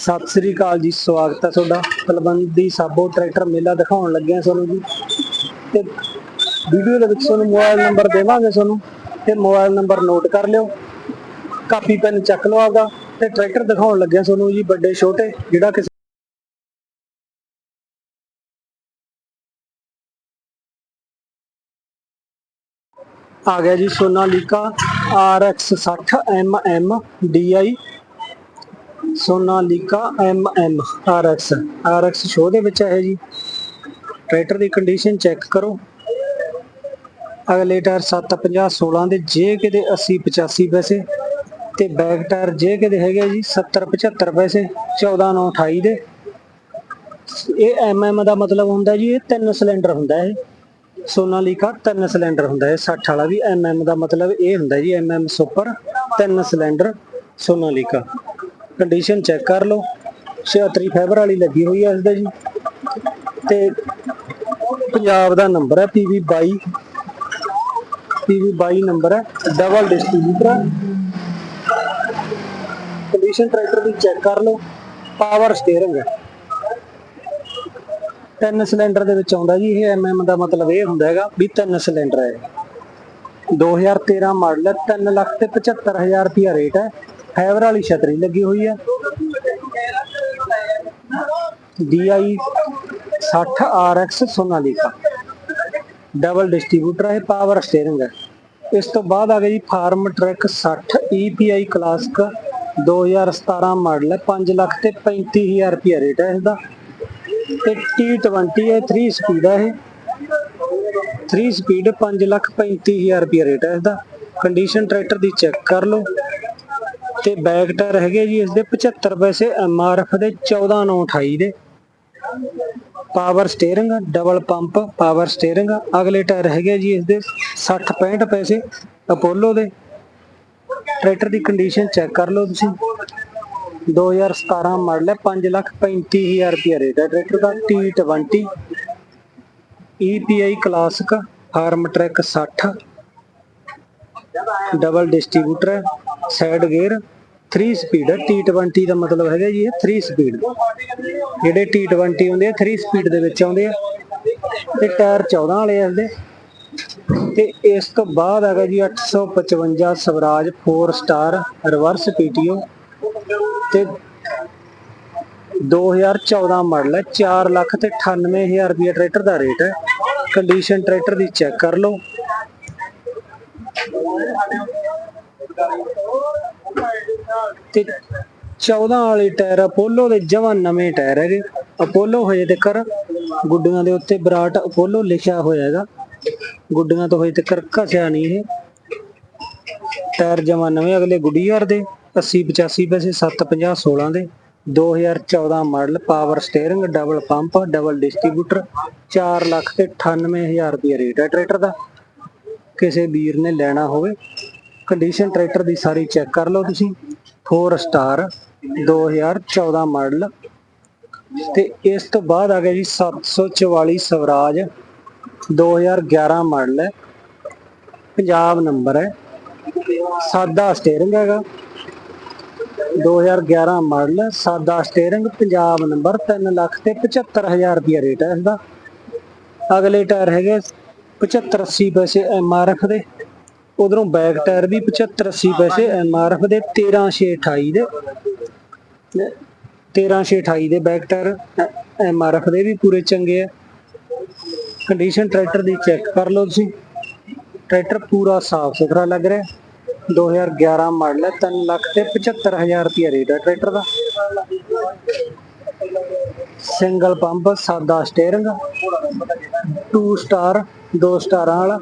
ਸਤਿ ਸ੍ਰੀ ਅਕਾਲ ਜੀ, ਸਵਾਗਤ ਹੈ ਤੁਹਾਡਾ। ਤਲਵੰਡੀ ਸਾਬੋ ਟਰੈਕਟਰ ਮੇਲਾ ਦਿਖਾਉਣ ਲੱਗੇ ਹਾਂ ਤੁਹਾਨੂੰ ਜੀ। ਤੇ ਵੀਡੀਓ ਦੇ ਵਿੱਚ ਤੁਹਾਨੂੰ ਮੋਬਾਈਲ ਨੰਬਰ ਦੇਵਾਂਗੇ ਤੁਹਾਨੂੰ, ਤੇ ਮੋਬਾਈਲ ਨੰਬਰ ਨੋਟ ਕਰ ਲਿਓ। ਕਾਪੀ ਪੈਨ ਚੱਕ ਲਓ ਆਪਦਾ, ਤੇ ਟਰੈਕਟਰ ਦਿਖਾਉਣ ਲੱਗੇ ਹਾਂ ਤੁਹਾਨੂੰ ਜੀ, ਵੱਡੇ, ਛੋਟੇ, ਜਿਹੜਾ ਕਿਸੇ ਆ ਗਿਆ ਜੀ, Sonalika RX 60 MM DI Sonalika MM RX RX show ਦੇ ਵਿੱਚ ਹੈ ਜੀ। ਟਰੈਕਟਰ ਦੀ ਕੰਡੀਸ਼ਨ ਚੈੱਕ ਕਰੋ। ਅਗਲੇ ਟਾਇਰ 750 16 ਦੇ, ਜੇ ਕਿਤੇ 80 85 ਪੈਸੇ ਤੇ ਬੈਕ ਟਾਇਰ ਜੇ ਕਿਤੇ ਹੈਗੇ ਜੀ 70 75 ਪੈਸੇ 14 9 28 ਦੇ। ਇਹ MM ਦਾ ਮਤਲਬ ਹੁੰਦਾ ਜੀ, ਇਹ ਤਿੰਨ ਸਿਲੰਡਰ ਹੁੰਦਾ ਇਹ। ਸੋਨਾਲੀਕਾ ਤਿੰਨ ਸਿਲੰਡਰ ਹੁੰਦਾ ਹੈ 60 ਵਾਲਾ ਵੀ MM ਦਾ ਮਤਲਬ ਇਹ ਹੁੰਦਾ ਜੀ MM ਸੁਪਰ, ਤਿੰਨ ਸਿਲੰਡਰ ਸੋਨਾਲੀਕਾ। ਕੰਡੀਸ਼ਨ ਚੈੱਕ ਕਰ ਲਓ। 76 ਫਾਈਬਰ ਵਾਲੀ ਲੱਗੀ ਹੋਈ ਹੈ ਇਸ ਦਾ ਜੀ। ਤੇ ਪੰਜਾਬ ਦਾ ਨੰਬਰ ਹੈ PV 22 PV 22 ਨੰਬਰ ਹੈ ਡਬਲ ਡਿਸਟ੍ਰੀਬਿਊਟਰ ਕੰਡੀਸ਼ਨ ਟਰੈਕਟਰ ਦੀ ਚੈੱਕ ਕਰ ਲਓ। ਪਾਵਰ ਸਟੀਅਰਿੰਗ ਹੈ। ਤਿੰਨ ਸਿਲੰਡਰ ਦੇ ਵਿੱਚ ਆਉਂਦਾ ਜੀ, ਇਹ ਐਮਐਮ ਦਾ ਮਤਲਬ ਇਹ ਹੁੰਦਾ ਹੈਗਾ ਵੀ ਤਿੰਨ ਸਿਲੰਡਰ ਹੈ। 2013 ਮਾਡਲ ਹੈ 3 ਲੱਖ ਤੇ 75000 ਰੁਪਿਆ ਰੇਟ ਹੈ। ਫਾਈਬਰ ਵਾਲੀ ਛਤਰੀ ਲੱਗੀ ਹੋਈ ਹੈ DI 60 RX Sonalika. Double distributor ਹੈ ਪਾਵਰ ਸਟੀਅਰਿੰਗ ਹੈ ਇਸ ਤੋਂ ਬਾਅਦ ਆ ਗਿਆ ਜੀ Farmtrac 60 EPI classic 2017 model ਹੈ 5 ਲੱਖ ਤੇ 35000 ਰੁਪਿਆ ਰੇਟ ਹੈ ਇਸ ਤੇ T20 ਹੈ 3 ਸਪੀਡ ਹੈ ਇਹ। 3 ਸਪੀਡ 5 ਲੱਖ 35000 ਰੁਪਏ ਰੇਟ ਹੈ ਇਹਦਾ। ਕੰਡੀਸ਼ਨ ਟਰੈਕਟਰ ਦੀ ਚੈੱਕ ਕਰ ਲਓ। ਤੇ ਬੈਕ ਟਾਇਰ ਹੈਗੇ ਜੀ ਇਸ ਦੇ 75 ਪੈਸੇ ਐਫ ਦੇ 14928 ਦੇ। Power steering double pump power steering ਅਗਲੇ ਟਾਇਰ ਹੈਗੇ ਜੀ ਇਸ ਦੇ 60 65 ਪੈਸੇ ਅਪੋਲੋ ਦੇ। ਟਰੈਕਟਰ ਦੀ ਕੰਡੀਸ਼ਨ ਚੈੱਕ ਕਰ ਲਓ ਤੁਸੀਂ। 2017 ਮਾਡਲ ਹੈ 5 ਲੱਖ 35000 ਰੁਪਏ ਰੇਟ ਹੈ ਟਰੈਕਟਰ ਦਾ T20 EPI classic Farmtrac 60 double distributor ਹੈ। ਸਾਈਡ ਗੇਅਰ 3 ਸਪੀਡ ਹੈ T20 ਦਾ ਮਤਲਬ ਹੈਗਾ ਜੀ ਇਹ 3 ਸਪੀਡ ਜਿਹੜੇ T20 ਹੁੰਦੇ ਆ 3 ਸਪੀਡ ਦੇ ਵਿੱਚ ਆਉਂਦੇ ਆ। ਤੇ ਟਾਇਰ 14 ਵਾਲੇ ਆ ਇਸਦੇ ਤੇ ਇਸ ਤੋਂ ਬਾਅਦ ਹੈਗਾ ਜੀ 855 ਸਵਰਾਜ 4 ਸਟਾਰ ਰਿਵਰਸ PTO ਤੇ 2014 ਮਾਡਲ ਹੈ 4 ਲੱਖ ਤੇ 98000 ਰੁਪਏ ਟਰੈਕਟਰ ਦਾ ਰੇਟ ਹੈ ਕੰਡੀਸ਼ਨ ਟਰੈਕਟਰ ਦੀ ਚੈੱਕ ਕਰ ਲਓ। ਤੇ 14 ਵਾਲੇ ਟਾਇਰ ਅਪੋਲੋ ਦੇ ਜਮਾਂ ਨਵੇਂ ਟਾਇਰ ਹੈਗੇ। ਅਪੋਲੋ ਹਜੇ ਤੱਕ ਗੁੱਡੀਆਂ ਦੇ ਉੱਤੇ ਬਰਾਟ ਅਪੋਲੋ ਲਿਖਿਆ ਹੋਇਆ ਹੈਗਾ। ਗੁੱਡੀਆਂ ਤੋਂ ਹਜੇ ਤੱਕ ਘਸਿਆ ਨਹੀਂ ਇਹ। ਟਾਇਰ ਜਮਾਂ ਨਵੇਂ, ਅਗਲੇ ਗੁੱਡੀਅਰ ਦੇ 80 85 ਪੈਸੇ 750 16 ਦੇ। 2014 model power steering, double pump, double distributor 4 lakh ਤੇ 98000 ਰੁਪਏ ਰੇਟ ਹੈ ਟਰੈਕਟਰ ਦਾ। ਕਿਸੇ ਵੀਰ ਨੇ ਲੈਣਾ ਹੋਵੇ। ਕੰਡੀਸ਼ਨ ਟਰੈਕਟਰ ਦੀ ਸਾਰੀ ਚੈੱਕ ਕਰ ਲਓ ਤੁਸੀਂ। 4 ਸਟਾਰ 2014 ਮਾਡਲ ਤੇ ਇਸ ਤੋਂ ਬਾਅਦ ਆ ਗਿਆ ਜੀ 744 ਸਵਰਾਜ 2011 ਮਾਡਲ ਹੈ। ਪੰਜਾਬ ਨੰਬਰ ਹੈ। ਸਾਦਾ ਸਟੀਅਰਿੰਗ ਹੈਗਾ। 2011 ਮਾਡਲ ਸਾਦਾ ਸਟੀਅਰਿੰਗ ਪੰਜਾਬ ਨੰਬਰ 3 ਲੱਖ ਤੇ 75000 ਰੁਪਏ ਰੇਟ ਹੈ ਇਸਦਾ ਅਗਲੇ ਟਾਇਰ ਹੈਗੇ 75 80 ਪੈਸੇ ਐਫ ਦੇ। ਉਧਰੋਂ ਬੈਕ ਟਾਇਰ ਵੀ 75 80 ਪੈਸੇ ਐਮ ਆਰ ਐਫ ਦੇ 13 628 ਦੇ। 13 628 ਦੇ back tyre M R MRF ਦੇ ਵੀ ਪੂਰੇ ਚੰਗੇ ਆ। ਕੰਡੀਸ਼ਨ ਟਰੈਕਟਰ ਦੀ ਚੈੱਕ ਕਰ ਲਓ ਤੁਸੀਂ। ਟਰੈਕਟਰ ਪੂਰਾ ਸਾਫ਼ ਸੁਥਰਾ ਲੱਗ ਰਿਹਾ। 2011 ਮਾਡਲ ਹੈ 3 ਲੱਖ ਤੇ 75000 ਰੁਪਏ ਰੇਟ ਹੈ ਟਰੈਕਟਰ ਦਾ। ਸਿੰਗਲ ਪੰਪ ਸਾਦਾ ਸਟੀਅਰਿੰਗ 2 ਸਟਾਰ 2 ਸਟਾਰਾਂ ਵਾਲਾ।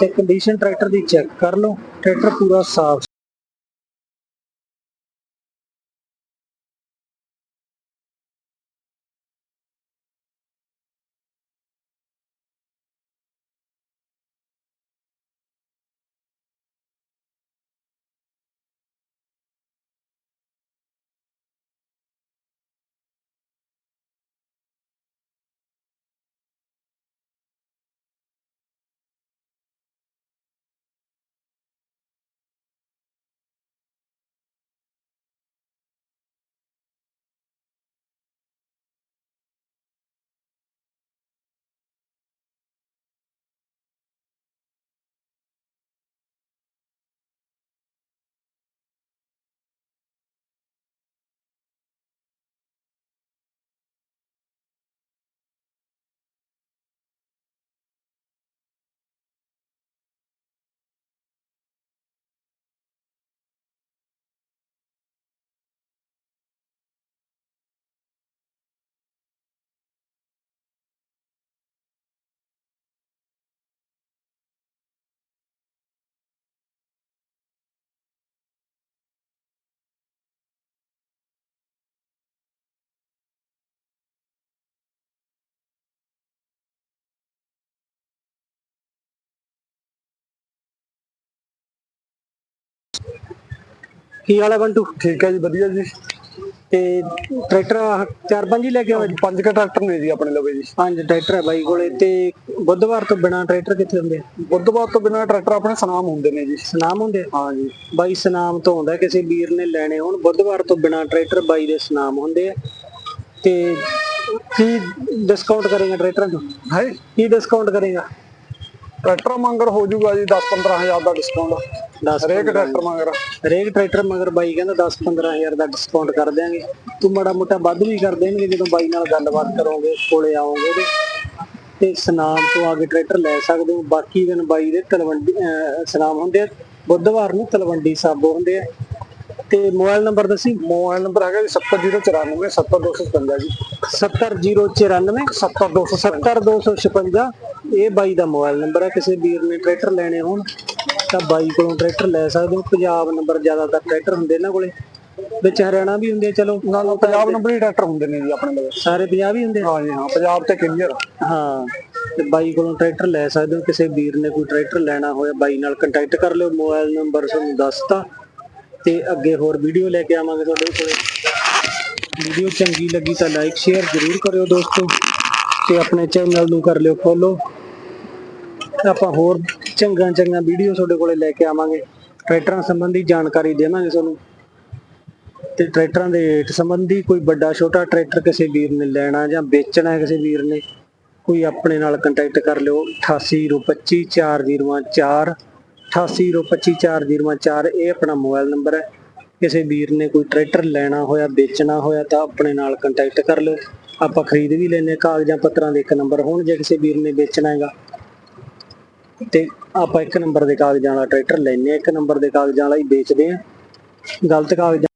ਤੇ ਕੰਡੀਸ਼ਨ ਟਰੈਕਟਰ ਦੀ ਚੈੱਕ ਕਰ ਲਓ ਟਰੈਕਟਰ ਪੂਰਾ ਸਾਫ਼ ਕੀ ਵਾਲਾ ਬੰਟੂ? ਠੀਕ ਹੈ ਜੀ ਵਧੀਆ ਜੀ। ਤੇ ਟਰੈਕਟਰ ਆਹ ਚਾਰ ਪੰਜ ਹੀ ਲੈ ਕੇ ਆਏ ਪੰਜ ਕੁ ਟਰੈਕਟਰ ਨੇ ਜੀ ਆਪਣੇ ਲਵੇ ਜੀ। ਪੰਜ ਟਰੈਕਟਰ ਹੈ ਬਾਈ ਕੋਲੇ ਤੇ ਬੁੱਧਵਾਰ ਤੋਂ ਬਿਨਾ ਟਰੈਕਟਰ ਕਿੱਥੇ ਹੁੰਦੇ ਆ? ਬੁੱਧਵਾਰ ਤੋਂ ਬਿਨਾਂ ਟਰੈਕਟਰ ਆਪਣੇ ਸਨਾਮ ਹੁੰਦੇ ਨੇ ਜੀ। ਸਨਾਮ ਹੁੰਦੇ ਆ? ਹਾਂ ਜੀ। ਬਾਈ ਸਨਾਮ ਤੋਂ ਹੁੰਦਾ ਕਿਸੇ ਵੀਰ ਨੇ ਲੈਣੇ ਹੋਣ ਬੁੱਧਵਾਰ ਤੋਂ ਬਿਨਾ ਟਰੈਕਟਰ ਬਾਈ ਦੇ ਸਨਾਮ ਹੁੰਦੇ ਆ। ਤੇ ਕੀ ਡਿਸਕਾਊਂਟ ਕਰੇਗਾ ਟਰੈਕਟਰਾਂ ਤੋਂ? ਹੈ ਕੀ ਡਿਸਕਾਊਂਟ ਕਰੇਗਾ? ਟਰੈਕਟਰ ਮੰਗਰ ਹੋ ਜਾਊਗਾ ਜੀ 10 15000 ਦਾ ਡਿਸਕਾਊਂਟ 10 ਹਰੇਕ ਟਰੈਕਟਰ ਮੰਗਰ। ਹਰੇਕ ਟਰੈਕਟਰ ਮਗਰ ਬਾਈ ਕਹਿੰਦਾ 10 15000 ਦਾ ਡਿਸਕਾਊਂਟ ਕਰ ਦਿਆਂਗੇ। ਤੂੰ ਮਾੜਾ ਮੋਟਾ ਵੱਧ ਵੀ ਕਰ ਦੇਣਗੇ ਜਦੋਂ ਬਾਈ ਨਾਲ ਗੱਲਬਾਤ ਕਰੋਗੇ ਕੋਲੇ ਆਓਗੇ ਉਹਦੇ। ਤੇ ਸਨਾਮ ਤੋਂ ਆ ਕੇ ਟਰੈਕਟਰ ਲੈ ਸਕਦੇ ਹੋ। ਬਾਕੀ ਦਿਨ ਬਾਈ ਦੇ ਤਲਵੰਡੀ ਸਨਾਮ ਹੁੰਦੇ ਆ ਬੁੱਧਵਾਰ ਨੂੰ ਤਲਵੰਡੀ ਸਾਬੋ ਹੁੰਦੇ ਆ। ਤੇ ਮੋਬਾਈਲ ਨੰਬਰ ਦੱਸੀ? ਮੋਬਾਈਲ ਨੰਬਰ ਹੈਗਾ ਜੀ 7094 70255 ਜੀ। 70294 70255 70256 ਇਹ ਬਾਈ ਦਾ ਮੋਬਾਈਲ ਨੰਬਰ ਹੈ। ਕਿਸੇ ਵੀਰ ਨੇ ਟਰੈਕਟਰ ਲੈਣੇ ਹੋਣ ਤਾਂ ਬਾਈ ਕੋਲੋਂ ਟਰੈਕਟਰ ਲੈ ਸਕਦੇ ਹੋ। ਪੰਜਾਬ ਨੰਬਰ ਜ਼ਿਆਦਾਤਰ ਟਰੈਕਟਰ ਹੁੰਦੇ ਇਹਨਾਂ ਕੋਲੇ। ਵਿੱਚ ਹਰਿਆਣਾ ਵੀ ਹੁੰਦੇ ਚਲੋ। ਨਾਲ ਪੰਜਾਬ ਨੰਬਰ ਹੀ ਟਰੈਕਟਰ ਹੁੰਦੇ ਨੇ ਜੀ ਆਪਣੇ ਲਵੇ ਸਾਰੇ ਪੰਜਾਬ ਹੀ ਹੁੰਦੇ ਹਾਂ ਜੀ ਹਾਂ ਪੰਜਾਬ ਤੇ ਕਲੀਅਰ। ਹਾਂ ਤੇ ਬਾਈ ਕੋਲੋਂ ਟਰੈਕਟਰ ਲੈ ਸਕਦੇ ਹੋ। ਕਿਸੇ ਵੀਰ ਨੇ ਕੋਈ ਟਰੈਕਟਰ ਲੈਣਾ ਹੋਇਆ ਬਾਈ ਨਾਲ ਕੰਟੈਕਟ ਕਰ ਲਿਓ। ਮੋਬਾਈਲ ਨੰਬਰ ਤੁਹਾਨੂੰ ਦੱਸਤਾ। ਤੇ ਅੱਗੇ ਹੋਰ ਵੀਡੀਓ ਲੈ ਕੇ ਆਵਾਂਗੇ ਤੁਹਾਡੇ ਕੋਲ। ਵੀਡੀਓ ਚੰਗੀ ਲੱਗੀ ਤਾਂ ਲਾਈਕ ਸ਼ੇਅਰ ਜ਼ਰੂਰ ਕਰਿਓ ਦੋਸਤੋ ਤੇ ਆਪਣੇ ਚੈਨਲ ਨੂੰ ਕਰ ਲਿਓ ਫੋਲੋ ਆਪਾਂ ਹੋਰ ਚੰਗਾ ਚੰਗਾ ਵੀਡੀਓ ਤੁਹਾਡੇ ਕੋਲੇ ਲੈ ਕੇ ਆਵਾਂਗੇ। ਟਰੈਕਟਰਾਂ ਸੰਬੰਧੀ ਜਾਣਕਾਰੀ ਦੇਵਾਂਗੇ ਤੁਹਾਨੂੰ। ਤੇ ਟਰੈਕਟਰਾਂ ਦੇ ਰੇਟ ਸੰਬੰਧੀ ਕੋਈ ਵੱਡਾ ਛੋਟਾ ਟਰੈਕਟਰ ਕਿਸੇ ਵੀਰ ਨੇ ਲੈਣਾ ਜਾਂ ਵੇਚਣਾ ਹੈ ਕਿਸੇ ਵੀਰ ਨੇ, ਕੋਈ ਆਪਣੇ ਨਾਲ ਕੰਟੈਕਟ ਕਰ ਲਿਓ। 88025404 88025404 ਇਹ ਆਪਣਾ ਮੋਬਾਈਲ ਨੰਬਰ ਹੈ। ਕਿਸੇ ਵੀਰ ਨੇ ਕੋਈ ਟਰੈਕਟਰ ਲੈਣਾ ਹੋਇਆ, ਵੇਚਣਾ ਹੋਇਆ ਤਾਂ ਆਪਣੇ ਨਾਲ ਕੰਟੈਕਟ ਕਰ ਲਿਓ। ਆਪਾਂ ਖਰੀਦ ਵੀ ਲੈਨੇ ਕਾਗਜ਼ਾਂ ਪੱਤਰਾਂ ਦੇ ਇੱਕ ਨੰਬਰ ਹੋਣ, ਜੇ ਕਿਸੇ ਵੀਰ ਨੇ ਵੇਚਣਾ ਹੈਗਾ। ਤੇ ਆਪਾਂ ਇੱਕ ਨੰਬਰ ਦੇ ਕਾਗਜ਼ਾਂ ਵਾਲਾ ਟਰੈਕਟਰ ਲੈਨੇ ਆ ਇੱਕ ਨੰਬਰ ਦੇ ਕਾਗਜ਼ਾਂ ਵਾਲਾ ਹੀ ਵੇਚਦੇ ਆ ਗਲਤ ਕਾਗਜ਼ਾਂ